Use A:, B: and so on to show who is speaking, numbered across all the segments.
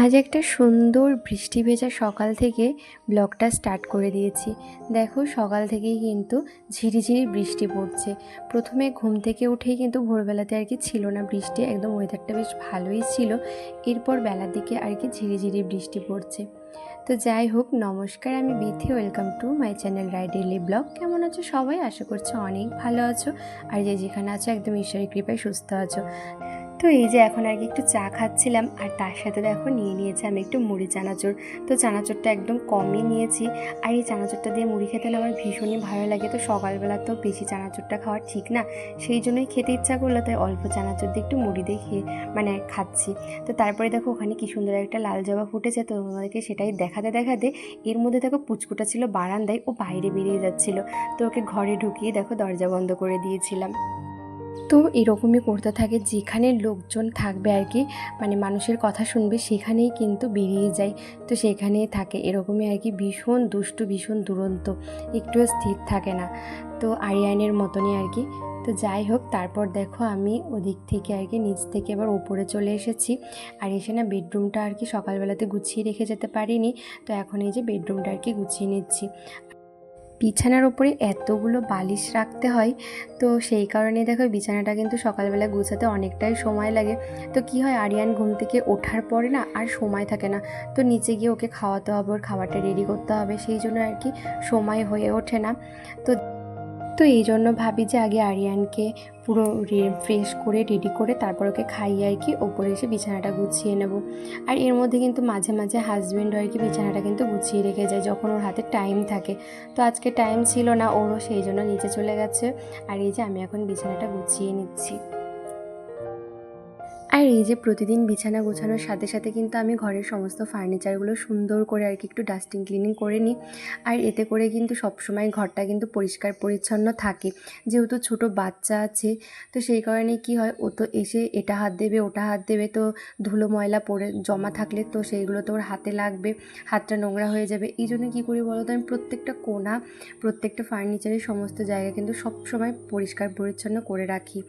A: আজ একটা সুন্দর বৃষ্টি ভেজা সকাল থেকে ব্লগটা স্টার্ট করে দিয়েছি। দেখো, সকাল থেকেই কিন্তু ঝিরিঝিরি বৃষ্টি পড়ছে। প্রথমে ঘুম থেকে উঠেই কিন্তু ভোরবেলাতে আর কি ছিল না বৃষ্টি, একদম ওয়েদারটা বেশ ভালোই ছিল। এরপর বেলার দিকে আর কি ঝিরিঝিরি বৃষ্টি পড়ছে। তো যাই হোক, নমস্কার, আমি Bithi welcome to my channel রাইডেলি blog কেমন আছো সবাই? আশা করছি অনেক ভালো আছো। আর যে যেখানে আছো, একদম ঈশ্বরের কৃপায় সুস্থ আছো। তো এই যে এখন আর কি একটু চা খাচ্ছিলাম, আর তার সাথে দেখো নিয়ে নিয়েছি আমি একটু মুড়ি চানাচুর। তো চানাচুরটা একদম কমই নিয়েছি, আর এই চানাচুরটা দিয়ে মুড়ি খেতে আমার ভীষণই ভালো লাগে। তো সকালবেলা তো বেশি চানাচুরটা খাওয়া ঠিক না, সেই জন্যই খেতে ইচ্ছা করল, তাই অল্প চানাচুর দিয়ে একটু মুড়ি দিয়ে খেয়ে মানে খাচ্ছি। তো তারপরে দেখো ওখানে কি সুন্দর একটা লাল জবা ফুটেছে, তো তোমাদেরকে সেটাই দেখাতে দেখাতে এর মধ্যে দেখো পুচকুটা ছিল বারান্দায়, ও বাইরে বেরিয়ে যাচ্ছিল। তো ওকে ঘরে ঢুকিয়ে দেখো দরজা বন্ধ করে দিয়েছিলাম। তো এরকমই করতে থাকে। যেখানে লোকজন থাকবে আর কি মানে মানুষের কথা শুনবে, সেখানেই কিন্তু বেরিয়ে যায়। তো সেখানেই থাকে। এরকমই আর কি ভীষণ দুষ্টু, ভীষণ দুরন্ত। একটুও স্থির থাকে না। তো আরিয়ানের মতনই আর কি। তো যাই হোক, তারপর দেখো আমি ওদিক থেকে আর কি, নিচ থেকে এবার ওপরে চলে এসেছি। আর এসে না বেডরুমটা আর কি সকালবেলাতে গুছিয়ে রেখে যেতে পারিনি। তো এখন এই যে বেডরুমটা আর কি গুছিয়ে নিচ্ছি। বিছানার ওপরে এতগুলো বালিশ রাখতে হয়, তো সেই কারণে দেখো বিছানাটা কিন্তু সকালবেলা গুছাতে অনেকটাই সময় লাগে। তো কি হয়, আরিয়ান ঘুম থেকে ওঠার পরে না আর সময় থাকে না। তো নিচে গিয়ে ওকে খাওয়াতে হবে, ওর খাবারটা রেডি করতে হবে, সেই জন্য আর কি সময় হয়ে ওঠে না। তো তো এই জন্য ভাবি যে আগে আরিয়ানকে পুরো ফ্রেশ করে রেডি করে তারপর ওকে খাইয়ে আর কি ওপরে এসে বিছানাটা গুছিয়ে নেব। আর এর মধ্যে কিন্তু মাঝে মাঝে হাজব্যান্ড আর কি বিছানাটা কিন্তু গুছিয়ে রেখে যায় যখন ওর হাতে টাইম থাকে। তো আজকে টাইম ছিল না, ওরও সেই জন্য নিচে চলে গেছে। আর এই যে আমি এখন বিছানাটা গুছিয়ে নিচ্ছি। আর এই যে প্রতিদিন বিছানা গোছানোর সাথে সাথে কিন্তু আমি ঘরের সমস্ত ফার্নিচারগুলো সুন্দর করে আর কি একটু ডাস্টিং ক্লিনিং করে নিই। আর এতে করে কিন্তু সবসময় ঘরটা কিন্তু পরিষ্কার পরিচ্ছন্ন থাকে। যেহেতু ছোট বাচ্চা আছে, তো সেই কারণে কি হয়, ও তো এসে এটা হাত দেবে, ওটা হাত দেবে, তো ধুলো ময়লা পড়ে জমা থাকলে তো সেইগুলো তো ওর হাতে লাগবে, হাতটা নোংরা হয়ে যাবে। এই জন্য কী করি বলো তো, আমি প্রত্যেকটা কোনা, প্রত্যেকটা ফার্নিচারের সমস্ত জায়গা কিন্তু সবসময় পরিষ্কার পরিচ্ছন্ন করে রাখি।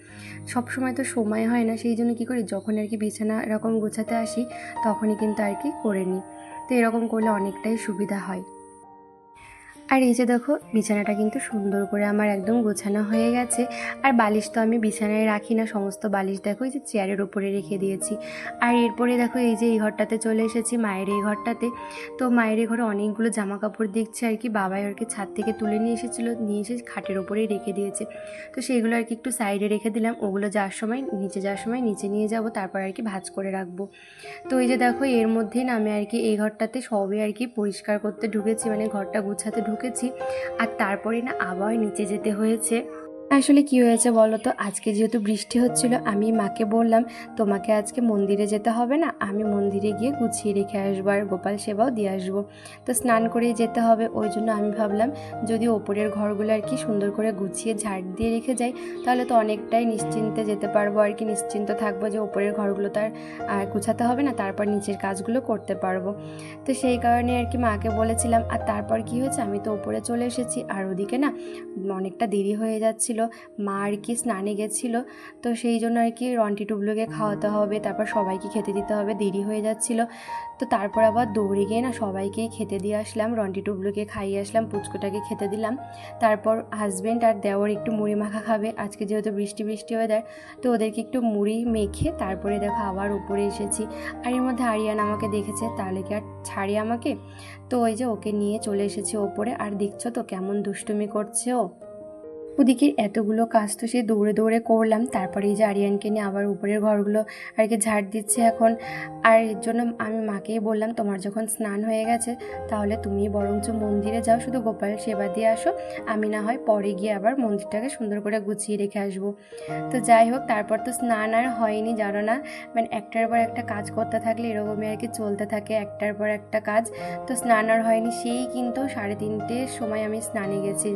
A: সব সময় তো সময় হয় না, সেই জন্য কী করি যখন আর কি বিছানা এরকম গোছাতে আসি, তখনই কিন্তু আর কি করে নিই। তো এরকম করলে অনেকটাই সুবিধা হয়। আর এই যে দেখো, বিছানাটা কিন্তু সুন্দর করে আমার একদম গোছানো হয়ে গেছে। আর বালিশ তো আমি বিছানায় রাখি না, সমস্ত বালিশ দেখো, এই যে চেয়ারের ওপরে রেখে দিয়েছি। আর এরপরে দেখো, এই যে এই ঘরটাতে চলে এসেছি, মায়ের এই ঘরটাতে। তো মায়ের এই ঘরে অনেকগুলো জামা কাপড় দেখছে আর কি, বাবাই আর কি ছাদ থেকে তুলে নিয়ে এসেছিল, নিয়ে এসে খাটের ওপরেই রেখে দিয়েছে। তো সেইগুলো আর কি একটু সাইডে রেখে দিলাম, ওগুলো যাওয়ার সময়, নিচে যাওয়ার সময় নিচে নিয়ে যাব, তারপর আর কি ভাজ করে রাখব। তো এই যে দেখো, এর মধ্যেই না আমি আর কি এই ঘরটাতে সবই আর কি পরিষ্কার করতে ঢুকেছি মানে ঘরটা গুছাতে ঢুকেছি আর তারপরে না আবার নিচে যেতে হয়েছে। আসলে কি হয়েছে বলো তো? আজকে যেহেতু বৃষ্টি হচ্ছিল, আমি মাকে বললাম, তোমাকে আজকে মন্দিরে যেতে হবে না? আমি মন্দিরে গিয়ে গুছিয়ে রেখে আসব আর গোপাল সেবাও দিয়ে আসব। তো স্নান করেই যেতে হবে, ওই জন্য আমি ভাবলাম, যদি ওপরের ঘরগুলো আর কি সুন্দর করে গুছিয়ে ঝাড় দিয়ে রেখে যাই, তাহলে তো অনেকটাই নিশ্চিন্তে যেতে পারব আর কি, নিশ্চিন্ত থাকব যে ওপরের ঘরগুলো তার গুছাতে হবে না, তারপর নিচের কাজগুলো করতে পারব। তো সেই কারণে আর কি মাকে বলেছিলাম, আর তারপর কি হয়েছে? আমি তো ওপরে চলে এসেছি, আর ওদিকে না, অনেকটা দেরি হয়ে যাচ্ছিল। মা আর কি স্নানে গেছিল, তো সেই জন্য আর কি রন্টি টুবলুকে খাওয়াতে হবে, তারপর সবাইকে খেতে দিতে হবে, দেরি হয়ে যাচ্ছিল। তো তারপর আবার দৌড়ে গিয়ে না সবাইকেই খেতে দিয়ে আসলাম, রন্টি টুবলুকে খাইয়ে আসলাম, পুচকোটাকে খেতে দিলাম। তারপর হাজব্যান্ড আর দেওয়ার একটু মুড়ি মাখা খাবে, আজকে যেহেতু বৃষ্টি বৃষ্টি ওয়েদার তো ওদেরকে একটু মুড়ি মেখে তারপরে দেখো আবার উপরে এসেছি। আর এর মধ্যে আরিয়ান আমাকে দেখেছে, তাহলে কি আর ছাড়ি আমাকে? তো ওই যে ওকে নিয়ে চলে এসেছি ওপরে, আর দেখছ তো কেমন দুষ্টুমি করছে ও। ওদিকে এতগুলো কাজ তো সে দৌড়ে দৌড়ে করলাম। তারপরে এই যে আরিয়ানকে নিয়ে আবার উপরের ঘরগুলো আর কি ঝাড় দিচ্ছে এখন। আর এর জন্য আমি মাকেই বললাম, তোমার যখন স্নান হয়ে গেছে, তাহলে তুমি বরঞ্চ মন্দিরে যাও। শুধু গোপাল সেবা দিয়ে আসো। আমি না হয় পরে গিয়ে আবার মন্দিরটাকে সুন্দর করে গুছিয়ে রেখে আসব। তো যাই হোক, তারপর তো স্নান আর হয়নি, জানো না। মানে একটার পর একটা কাজ করতে থাকলে এরকমই আর কি চলতে থাকে, একটার পর একটা কাজ। তো স্নান আর হয়নি, সেই কিন্তু সাড়ে তিনটের সময় আমি স্নানে গেছি।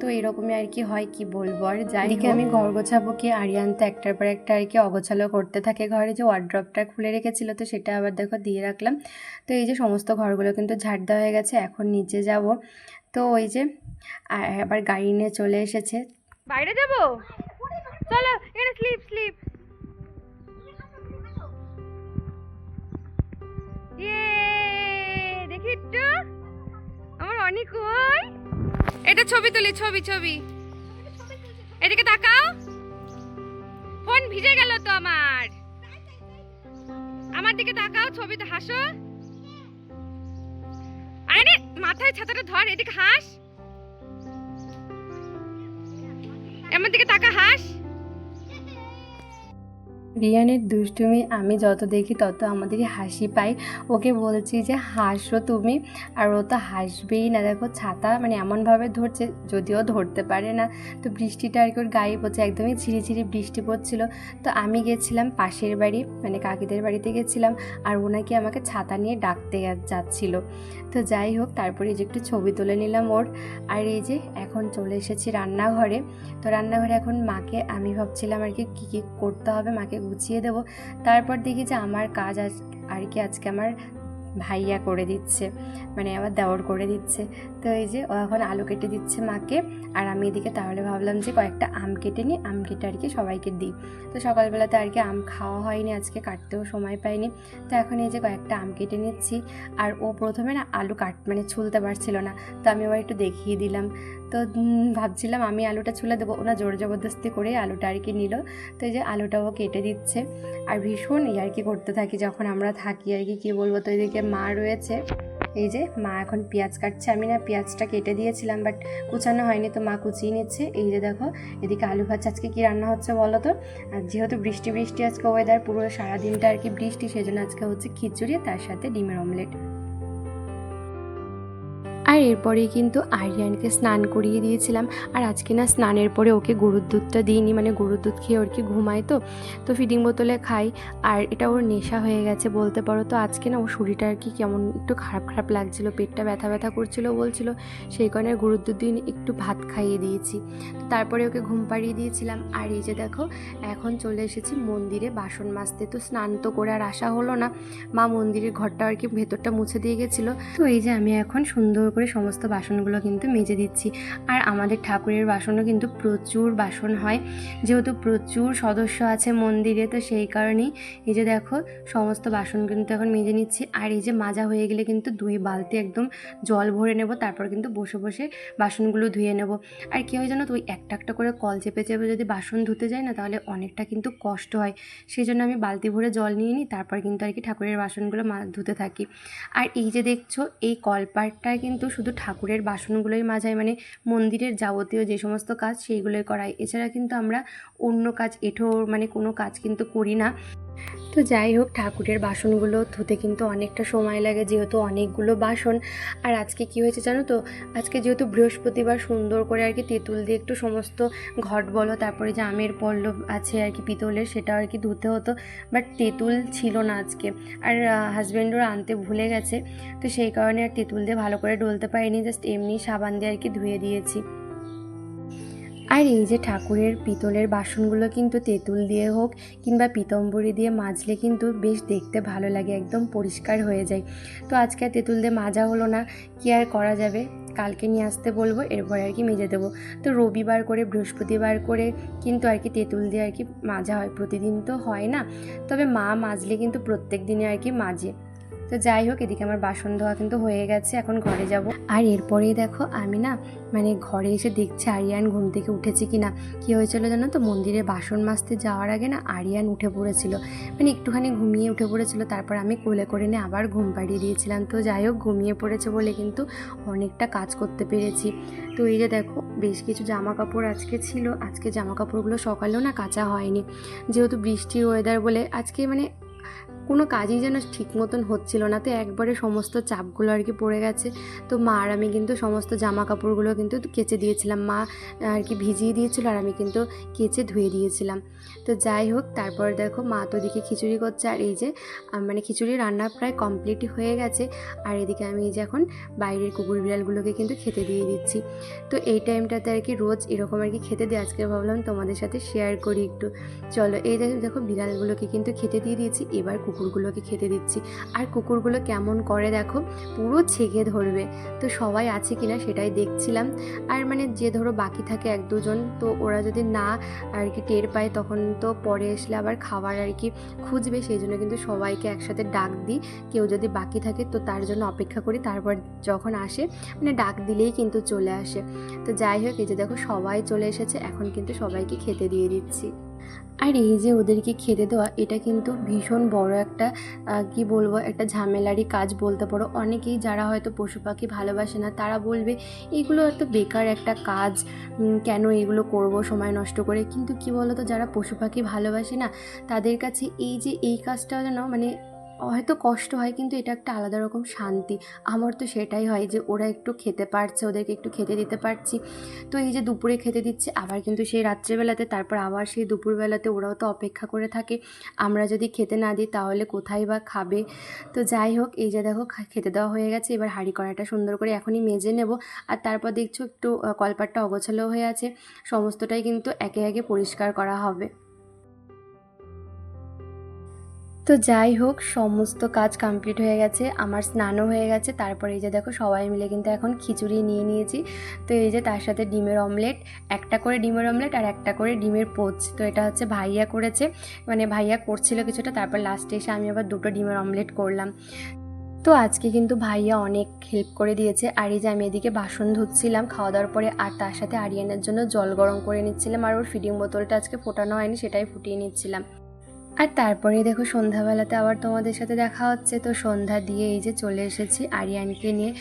A: তো এরকমই আর কি হয় কি বলব? আর যাই হোক। আমি ঘর গোছাবো কি আরিয়ান তো একটার পর একটা আর কি অগোছালো করতে থাকে ঘরে যে ওয়ার্ড্রপটা খুলে রেখেছিল তো সেটা আবার দেখো দিয়ে রাখলাম। তো এই যে সমস্ত ঘরগুলো কিন্তু ঝাড় দেওয়া হয়ে গেছে এখন নিচে যাব। তো ওই যে আবার গাড়ি নিয়ে চলে এসেছে।
B: বাইরে যাব? চলো এখানে স্লিপ স্লিপ দেখি একটু। আমার অনেক কই এটা ছবি তুলি ছবি ছবি। এদিকে তাকাও। ফোন ভিজে গেল তো আমার। আমার দিকে তাকাও ছবিতে হাসো। আরে মাথায় ছাতাটা ধর, এদিকে হাস। আমার দিকে তাকা, হাস।
A: রিয়ানের দুষ্টুমি আমি যত দেখি তত আমাদেরই হাসি পাই। ওকে বলছি যে, হাসো তুমি। আর ও তো হাসবেই না। দেখো ছাতা মানে এমনভাবে ধরছে যদিও ধরতে পারে না। তো বৃষ্টিটা আর কি ওর গায়ে পড়ছে, একদমই ঝিরিঝিরি বৃষ্টি পড়ছিল। তো আমি গেছিলাম পাশের বাড়ি মানে কাকিদের বাড়িতে গেছিলাম আর ওনাকে আমাকে ছাতা নিয়ে ডাকতে যাচ্ছিল। তো যাই হোক, তারপরে এই যে একটু ছবি তুলে নিলাম ওর। আর এই যে এখন চলে এসেছি রান্নাঘরে। তো রান্নাঘরে এখন মাকে আমি ভাবছিলাম আর কি কী কী করতে হবে, মাকে গুছিয়ে দেবো। তারপর দেখি যে আমার কাজ আজ আর কি আজকে আমার ভাইয়া করে দিচ্ছে মানে আমার দেওর করে দিচ্ছে। তো এই যে ও এখন আলু কেটে দিচ্ছে মাকে, আর আমি এদিকে তাহলে ভাবলাম যে কয়েকটা আম কেটে নিই, আম কেটে আর কি সবাইকে দিই। তো সকালবেলাতে আর কি আম খাওয়া হয়নি, আজকে কাটতেও সময় পাইনি। তো এখন এই যে কয়েকটা আম কেটে নিচ্ছি, আর ও প্রথমে না আলু কাট মানে ছুলতে পারছিল না। তো আমি আবার একটু দেখিয়ে দিলাম। তো ভাবছিলাম আমি আলুটা ছুলে দেবো। ওনা জোর জবরদস্তি করে আলুটা আর কি নিল। তো এই যে আলুটাও কেটে দিচ্ছে। আর ভীষণ আর কি করতে থাকি যখন আমরা থাকি আর কি, কী বলব? তো এদিকে মা রয়েছে। এই যে মা এখন পেঁয়াজ কাটছে। আমি না পেঁয়াজটা কেটে দিয়েছিলাম, বাট কুচানো হয়নি, তো মা কুচিয়ে নিচ্ছে। এই যে দেখো, এদিকে আলু ভাজা আজকে কী রান্না হচ্ছে বলো তো? আর যেহেতু বৃষ্টি বৃষ্টি আজকে ওয়েদার পুরো সারাদিনটা আর কি বৃষ্টি, সেজন্য আজকে হচ্ছে খিচুড়ি, তার সাথে ডিমের অমলেট আর এরপরেই কিন্তু আরিয়ানকে স্নান করিয়ে দিয়েছিলাম। আর আজকে না স্নানের পরে ওকে গরুর দুধটা দিইনি মানে গরুর দুধ খেয়ে ওর কি ঘুমায় তো? তো ফিডিং বোতলে খাই। আর এটা ওর নেশা হয়ে গেছে বলতে পারো তো। আজকে না ওর শরীরটা আর কি কেমন একটু খারাপ খারাপ লাগছিল, পেটটা ব্যথা ব্যথা করছিল বলছিল। সেই কারণে গরুর দুধ দিন একটু ভাত খাইয়ে দিয়েছি। তারপরে ওকে ঘুম পাড়িয়ে দিয়েছিলাম। আর এই যে দেখো, এখন চলে এসেছি মন্দিরে বাসন মাজতে। তো স্নান তো করে আর আসা হলো না। মা মন্দিরের ঘরটা আর কি ভেতরটা মুছে দিয়ে গেছিল। তো এই যে আমি এখন সুন্দর করে সমস্ত বাসনগুলো কিন্তু মেজে দিচ্ছি। আর আমাদের ঠাকুরের বাসনও কিন্তু প্রচুর বাসন হয়। যেহেতু প্রচুর সদস্য আছে মন্দিরে, তো সেই কারণেই এই যে দেখো সমস্ত বাসন কিন্তু এখন মেজে নিচ্ছি। আর এই যে মাজা হয়ে গেলে কিন্তু দুই বালতি একদম জল ভরে নেব, তারপর কিন্তু বসে বসে বাসনগুলো ধুয়ে নেব। আর কী হয় জানো তো, ওই একটা একটা করে কল চেপে চেপে যদি বাসন ধুতে যায় না, তাহলে অনেকটা কিন্তু কষ্ট হয়। সেই জন্য আমি বালতি ভরে জল নিয়ে নিই, তারপর কিন্তু আর কি ঠাকুরের বাসনগুলো ধুতে থাকি। আর এই যে দেখছ, এই কলপাটটায় কিন্তু শুধু ঠাকুরের বাসনগুলোই মাজায় মানে মন্দিরের যাবতীয় যে সমস্ত কাজ সেইগুলোই করাই। এছাড়া কিন্তু আমরা অন্য কাজ, এঠো মানে কোনো কাজ কিন্তু করি না। তো যাই হোক, ঠাকুরের বাসনগুলো ধুতে কিন্তু অনেকটা সময় লাগে যেহেতু অনেকগুলো বাসন। আর আজকে কি হয়েছে জানো তো? আজকে যেহেতু বৃহস্পতিবার সুন্দর করে আর কি তেঁতুল দিয়ে একটু সমস্ত ঘট বলো, তারপরে যে আমের পল্লব আছে আর কি পিতলের, সেটা আর কি ধুতে হতো। বাট তেঁতুল ছিল না আজকে। আর হাজব্যান্ডও আনতে ভুলে গেছে। তো সেই কারণে আর তেঁতুল দিয়ে ভালো করে ডলতে পারিনি জাস্ট এমনি সাবান দিয়ে আর কি ধুয়ে দিয়েছি। আর এই যে ঠাকুরের পিতলের বাসনগুলো কিন্তু তেঁতুল দিয়ে হোক কিংবা পিতম্বরি দিয়ে মাজলে কিন্তু বেশ দেখতে ভালো লাগে, একদম পরিষ্কার হয়ে যায়। তো আজকে তেঁতুল দিয়ে মাজা হলো না, কি আর করা যাবে? কালকে নিয়ে আসতে বলব, এরপরে আর কি মেজে দেবো। তো রবিবার করে, বৃহস্পতিবার করে কিন্তু আর কি তেঁতুল দিয়ে আর কি মাজা হয়, প্রতিদিন তো হয় না। তবে মা মাজলে কিন্তু প্রত্যেক দিনে আর কি মাজে তো যাই হোক, এদিকে আমার বাসন ধোয়া কিন্তু হয়ে গেছে, এখন ঘরে যাব। আর এরপরেই দেখো, আমি না মানে ঘরে এসে দেখছি আরিয়ান ঘুম থেকে উঠেছে কি না কী হয়েছিল জানো তো? মন্দিরে বাসন মাজতে যাওয়ার আগে না আরিয়ান উঠে পড়েছিল। মানে একটুখানি ঘুমিয়ে উঠে পড়েছিল, তারপর আমি কোলে করে নিয়ে আবার ঘুম পাড়িয়ে দিয়েছিলাম। তো যাই হোক, ঘুমিয়ে পড়েছে বলে কিন্তু অনেকটা কাজ করতে পেরেছি। তো এই যে দেখো, বেশ কিছু জামা কাপড় আজকে ছিল। আজকে জামা কাপড়গুলো সকালেও না কাচা হয়নি। যেহেতু বৃষ্টির ওয়েদার বলে, আজকে মানে কোনো কাজই যেন ঠিক মতন হচ্ছিল না। তো একবারে সমস্ত চাপগুলো আর কি পড়ে গেছে। তো মা আর আমি কিন্তু সমস্ত জামা কাপড়গুলো কিন্তু কেচে দিয়েছিলাম। মা আর কি ভিজিয়ে দিয়েছিল আর আমি কিন্তু কেচে ধুয়ে দিয়েছিলাম। তো যাই হোক, তারপর দেখো মা তো দিকে খিচুড়ি করছে। আর এই যে মানে খিচুড়ি রান্না প্রায় কমপ্লিটই হয়ে গেছে। আর এদিকে আমি এই যে এখন বাইরের কুকুর বিড়ালগুলোকে কিন্তু খেতে দিয়ে দিচ্ছি। তো এই টাইমটাতে আর কি রোজ এরকম আর কি খেতে দিয়ে আজকে ভাবলাম তোমাদের সাথে শেয়ার করি একটু। চলো, এই দেখো বিড়ালগুলোকে কিন্তু খেতে দিয়ে দিয়েছি। এবার কুকুর কুকুরগুলোকে খেতে দিচ্ছি। আর কুকুরগুলো কেমন করে দেখো, পুরো ছেঁকে ধরবে। তো সবাই আছে কিনা সেটাই দেখছিলাম। আর মানে যে ধরো বাকি থাকে এক দুজন, তো ওরা যদি না আর কি টের পায় তখন তো পরে আসলে আবার খাবার আর কি খুঁজবে। সেই জন্য কিন্তু সবাইকে একসাথে ডাক দিই। কেউ যদি বাকি থাকে তো তার জন্য অপেক্ষা করি। তারপর যখন আসে মানে ডাক দিলেই কিন্তু চলে আসে। তো যাই হোক, এই যে দেখো সবাই চলে এসেছে। এখন কিন্তু সবাইকে খেতে দিয়ে দিচ্ছি। আর এই যে ওদেরকে খেতে দেওয়া, এটা কিন্তু ভীষণ বড় একটা কি বলব, একটা ঝামেলারই কাজ বলতে পারো। অনেকেই যারা হয়তো পশু পাখি ভালোবাসে না, তারা বলবে, এগুলো এত বেকার একটা কাজ কেন এগুলো করব, সময় নষ্ট করে? কিন্তু কি বলতো, যারা পশু পাখি ভালোবাসে না, তাদের কাছে এই যে এই কাজটা যেন মানে হয়তো কষ্ট হয়, কিন্তু এটা একটা আলাদা রকম শান্তি। আমার তো সেটাই হয় যে ওরা একটু খেতে পারছে, ওদেরকে একটু খেতে দিতে পারছি। তো এই যে দুপুরে খেতে দিচ্ছে, আবার কিন্তু সেই রাত্রেবেলাতে, তারপর আবার সেই দুপুরবেলাতে ওরাও তো অপেক্ষা করে থাকে। আমরা যদি খেতে না দিই, তাহলে কোথায় বা খাবে? তো যাই হোক, এই যে দেখো খেতে দেওয়া হয়ে গেছে। এবার হাঁড়ি কড়াইটা সুন্দর করে এখনই মেজে নেব। আর তারপর দেখছ একটু কলপাটটা অগোছালো হয়ে আছে। সমস্তটাই কিন্তু একে একে পরিষ্কার করা হবে। তো যাই হোক, সমস্ত কাজ কমপ্লিট হয়ে গেছে, আমার স্নানও হয়ে গেছে, তারপরে এই যে দেখো সবাই মিলে কিন্তু এখন খিচুড়ি নিয়ে নিয়েছি। তো এই যে তার সাথে ডিমের অমলেট একটা করে ডিমের অমলেট আর একটা করে ডিমের পোচ। তো এটা হচ্ছে ভাইয়া করেছে মানে ভাইয়া করছিল কিছুটা, তারপর লাস্টে এসে আমি আবার দুটো ডিমের অমলেট করলাম। তো আজকে কিন্তু ভাইয়া অনেক হেল্প করে দিয়েছে। আর এই যে আমি এদিকে বাসন ধুচ্ছিলাম খাওয়া দাওয়ার পরে আর তার সাথে আরিয়ানের জন্য জল গরম করে নিচ্ছিলাম। আর ওর ফিডিং বোতলটা আজকে ফোটানো হয়নি, সেটাই ফুটিয়ে নিচ্ছিলাম। আর তারপরে দেখো সন্ধ্যাবেলাতে আবার তোমাদের সাথে দেখা হচ্ছে। তো সন্ধ্যা দিয়ে এই যে চলে এসেছি আরিয়ানকে নিয়ে।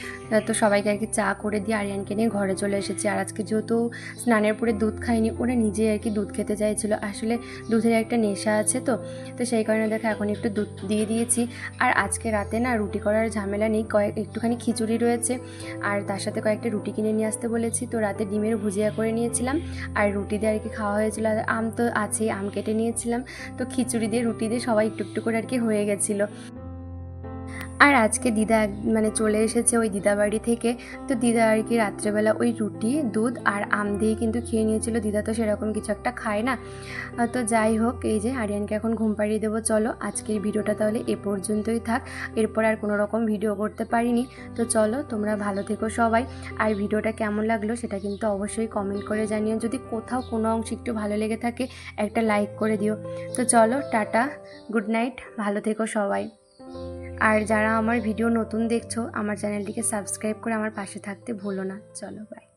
A: তো সবাইকে আর কি চা করে দিয়ে আরিয়ানকে নিয়ে ঘরে চলে এসেছি। আর আজকে যেহেতু স্নানের পরে দুধ খাইনি, ওরা নিজে আর কি দুধ খেতে চাইছিল। আসলে দুধের একটা নেশা আছে তো। তো সেই কারণে দেখো এখন একটু দুধ দিয়ে দিয়েছি। আর আজকে রাতে না রুটি করার ঝামেলা নেই, কয়েক একটুখানি খিচুড়ি রয়েছে। আর তার সাথে কয়েকটা রুটি কিনে নিয়ে আসতে বলেছি। তো রাতে ডিমের ভুজিয়া করে নিয়েছিলাম। আর রুটি দিয়ে আর কি খাওয়া হয়েছিল। আর আম তো আছেই, আম কেটে নিয়েছিলাম। তো খিচুড়ি দিয়ে রুটি দিয়ে সবাই একটু একটু করে আর কি হয়ে গেছিল। আর আজকে দিদা মানে চলে এসেছে ওই দিদা বাড়ি থেকে। তো দিদা আর কি রাত্রেবেলা ওই রুটি, দুধ আর আম দিয়ে কিন্তু খেয়ে নিয়েছিল। দিদা তো সেরকম কিছু একটা খায় না। তো যাই হোক, এই যে আরিয়ানকে এখন ঘুম পাড়িয়ে দেবো। চলো, আজকের ভিডিওটা তাহলে এ পর্যন্তই থাক। এরপর আর কোনো রকম ভিডিও করতে পারিনি। তো চলো, তোমরা ভালো থেকো সবাই। আর ভিডিওটা কেমন লাগল সেটা কিন্তু অবশ্যই কমেন্ট করে জানিও। যদি কোথাও কোনো অংশ একটু ভালো লেগে থাকে, একটা লাইক করে দিও। তো চলো, টাটা গুড নাইট ভালো থেকো সবাই। আর যারা আমার ভিডিও নতুন দেখছ, আমার চ্যানেলটিকে সাবস্ক্রাইব করে আমার পাশে থাকতে ভুলো না। চলো বাই